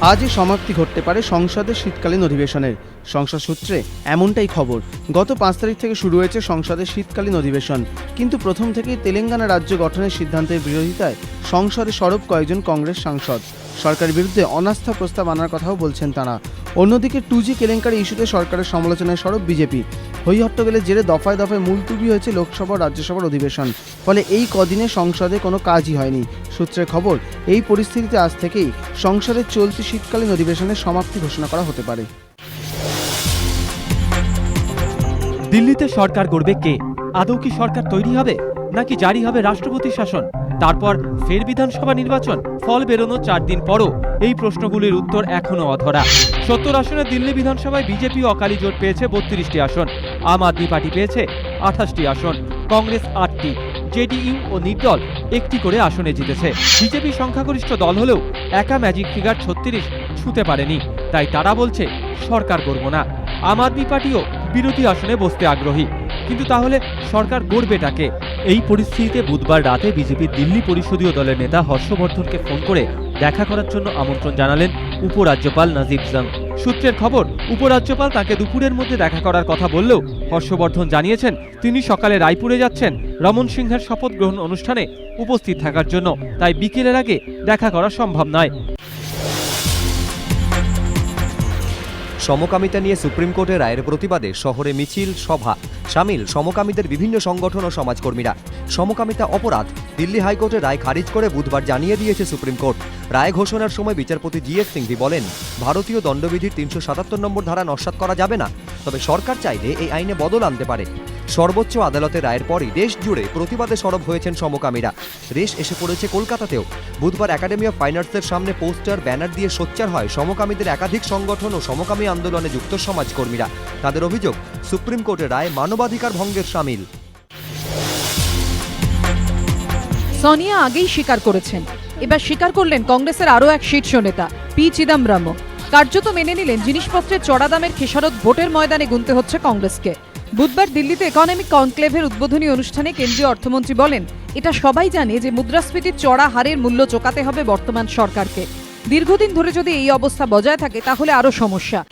আজই সমাপ্তি ঘটতে পারে সংসদের শীতকালীন অধিবেশনের। সংসদ সূত্রে এমনটাই খবর, গত পাঁচ তারিখ থেকে শুরু হয়েছে সংসদের শীতকালীন অধিবেশন। কিন্তু প্রথম থেকেই তেলেঙ্গানা রাজ্য গঠনের সিদ্ধান্তের বিরোধিতায় সংসদে সরব কয়েকজন কংগ্রেস সাংসদ। সরকারের বিরুদ্ধে অনাস্থা প্রস্তাব আনার কথাও বলছেন তারা। অন্যদিকে টু জি কেলেঙ্কারি ইস্যুতে সরকারের সমালোচনায় সরব বিজেপি। হই হট্টগোলের জেরে দফায় দফায় মুলতুবি হয়েছে লোকসভা রাজ্যসভার অধিবেশন। ফলে এই কদিনে সংসদে কোনো কাজই হয়নি। সূত্রের খবর, এই পরিস্থিতিতে আজ থেকেই সংসদের চলতি শীতকালীন অধিবেশনের সমাপ্তি ঘোষণা করা হতে পারে। দিল্লিতে সরকার গড়বে কে? আদৌ কি সরকার তৈরি হবে? নাকি জারি হবে রাষ্ট্রপতি শাসন? তারপর ফের বিধানসভা নির্বাচন? ফল বেরোনো চার দিন পরও এই প্রশ্নগুলির উত্তর এখনও অধরা। সত্তর আসনে দিল্লি বিধানসভায় বিজেপি অকালি জোট পেয়েছে বত্রিশটি আসন। আম আদমি পার্টি পেয়েছে আঠাশটি আসন। কংগ্রেস আটটি। জেডিইউ ও নির্দল একটি করে আসনে জিতেছে। বিজেপি সংখ্যাগরিষ্ঠ দল হলেও একা ম্যাজিক ফিগার ছত্রিশ ছুঁতে পারেনি। তাই তারা বলছে, সরকার করব না। আম আদমি পার্টিও বিরোধী আসনে বসতে আগ্রহী। কিন্তু তাহলে সরকার গড়বেটাকে এই পরিস্থিতিতে বুধবার রাতে বিজেপির দিল্লি পরিষদীয় দলের নেতা হর্ষবর্ধনকে ফোন করে দেখা করার জন্য আমন্ত্রণ জানালেন উপরাজ্যপাল নাজিব জাং। সূত্রের খবর, উপরাজ্যপাল তাকে দুপুরের মধ্যে দেখা করার কথা বললেও হর্ষবর্ধন জানিয়েছেন, তিনি সকালে রায়পুরে যাচ্ছেন, রমন সিংহের শপথ গ্রহণ অনুষ্ঠানে উপস্থিত থাকার জন্য, তাই বিকেলের আগে দেখা করা সম্ভব নয়। সমকামিতা নিয়ে সুপ্রিম কোর্টের রায়ের প্রতিবাদে শহরে মিছিল, সভা। সামিল, সমকামীদের বিভিন্ন সংগঠন ও সমাজকর্মীরা। সমকামিতা অপরাধ, দিল্লি হাইকোর্টের রায় খারিজ করে বুধবার জানিয়ে দিয়েছে সুপ্রিম কোর্ট। রায় ঘোষণার সময় বিচারপতি জি এস সিংভি বলেন, ভারতীয় দণ্ডবিধির তিনশো সাতাত্তর নম্বর ধারা নস্বাত করা যাবে না। তবে সরকার চাইলে এই আইনে বদল আনতে পারে। সর্বোচ্চ আদালতের রায়ের পরই দেশ জুড়ে প্রতিবাদে সরব হয়েছেন সমকামীরা। রেশ এসে পড়েছে কলকাতাতেও। বুধবার একাডেমি অফ ফাইন আর্টসের সামনে পোস্টার, ব্যানার দিয়ে সোচ্চার হয় সমকামীদের একাধিক সংগঠন ও সমকামী আন্দোলনে যুক্ত সমাজকর্মীরা। তাদের অভিযোগ, সুপ্রিম কোর্টের রায় মানবাধিকার ভঙ্গের সামিল। সোনিয়া আগেই স্বীকার করেছেন। এবার স্বীকার করলেন কংগ্রেসের আরও এক শীর্ষ নেতা, পি চিদম্বরমও। কার্যত মেনে নিলেন জিনিসপত্রের চড়া দামের খেসারত ভোটের ময়দানে গুনতে হচ্ছে কংগ্রেসকে। বুধবার দিল্লিতে ইকোনমিক কনক্লেভের উদ্বোধনী অনুষ্ঠানে কেন্দ্রীয় অর্থমন্ত্রী বলেন, এটা সবাই জানে যে মুদ্রাস্ফীতির চড়া হারের মূল্য চোকাতে হবে বর্তমান সরকারকে। দীর্ঘদিন ধরে যদি এই অবস্থা বজায় থাকে, তাহলে আরও সমস্যা।